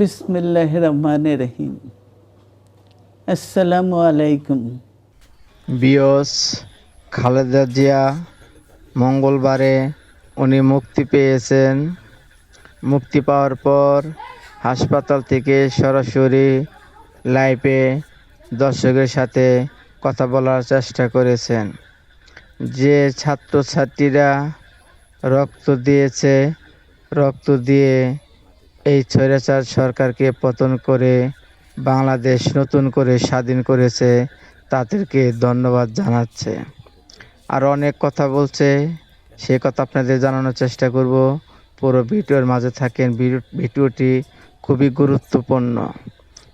বিসমিল্লাহ রহমান রহিম আসসালামু আলাইকুম। বিয়স খালেদা জিয়া মঙ্গলবারে উনি মুক্তি পেয়েছেন। মুক্তি পাওয়ার পর হাসপাতাল থেকে সরাসরি লাইভে দর্শকের সাথে কথা বলার চেষ্টা করেছেন। যে ছাত্রছাত্রীরা রক্ত দিয়েছে, রক্ত দিয়ে এই স্বৈরাচার সরকারকে পতন করে বাংলাদেশ নতুন করে স্বাধীন করেছে, তাদেরকে ধন্যবাদ জানাচ্ছে। আর অনেক কথা বলছে, সে কথা আপনাদের জানানোর চেষ্টা করব। পুরো ভিডিওর মাঝে থাকেন, ভিডিও- ভিডিওটি খুবই গুরুত্বপূর্ণ।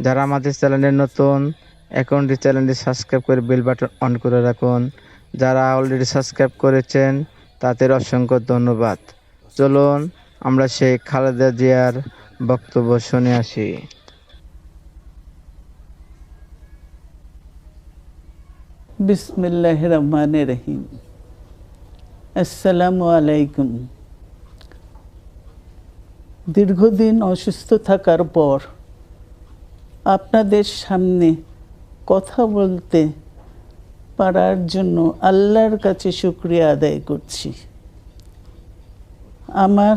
যারা আমাদের চ্যানেলে নতুন অ্যাকাউন্টটি চ্যানেলটি সাবস্ক্রাইব করে বেল বাটন অন করে রাখুন। যারা অলরেডি সাবস্ক্রাইব করেছেন, তাদের অসংখ্য ধন্যবাদ। চলুন আমরা সেই খালেদা জিয়ার বক্তব্য শুনে আসি। বিসমিল্লাহ রহমান রহিম। আসসালামু আলাইকুম। দীর্ঘদিন অসুস্থ থাকার পর আপনাদের সামনে কথা বলতে পারার জন্য আল্লাহর কাছে শুক্রিয়া আদায় করছি। আমার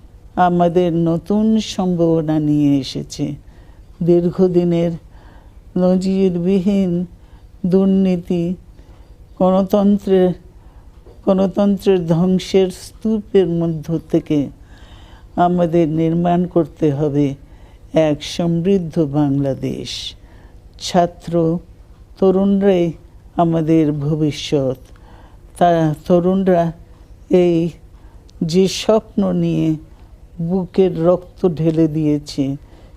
আমাদের নতুন সম্ভাবনা নিয়ে এসেছে। দীর্ঘদিনের নজিরবিহীন দুর্নীতি গণতন্ত্রের গণতন্ত্রের ধ্বংসের স্তূপের মধ্য থেকে আমাদের নির্মাণ করতে হবে এক সমৃদ্ধ বাংলাদেশ। ছাত্র তরুণরাই আমাদের ভবিষ্যৎ। তারা তরুণরা এই যে স্বপ্ন নিয়ে বুকের রক্ত ঢেলে দিয়েছে।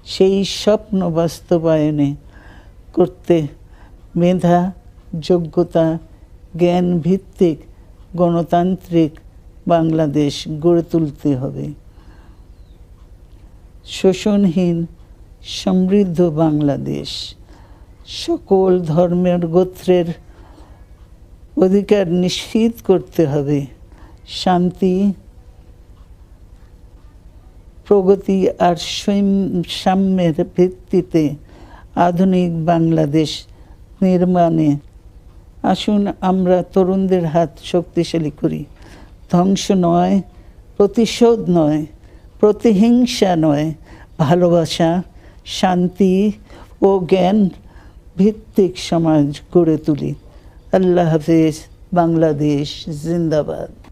সেই স্বপ্ন বাস্তবায়নে করতে মেধা, যোগ্যতা জ্ঞান ভিত্তিক গণতান্ত্রিক বাংলাদেশ গড়ে তুলতে হবে। শোষণহীন, সমৃদ্ধ বাংলাদেশ। সকল ধর্মের গোত্রের অধিকার নিশ্চিত করতে হবে। শান্তি প্রগতি আর সৈম- সাম্যের ভিত্তিতে আধুনিক বাংলাদেশ নির্মাণে। আসুন আমরা তরুণদের হাত শক্তিশালী করি। ধ্বংস নয়, প্রতিশোধ নয়, প্রতিহিংসা নয়, ভালোবাসা, শান্তি ও জ্ঞান ভিত্তিক সমাজ গড়ে তুলি। আল্লাহ হাফেজ, বাংলাদেশ জিন্দাবাদ।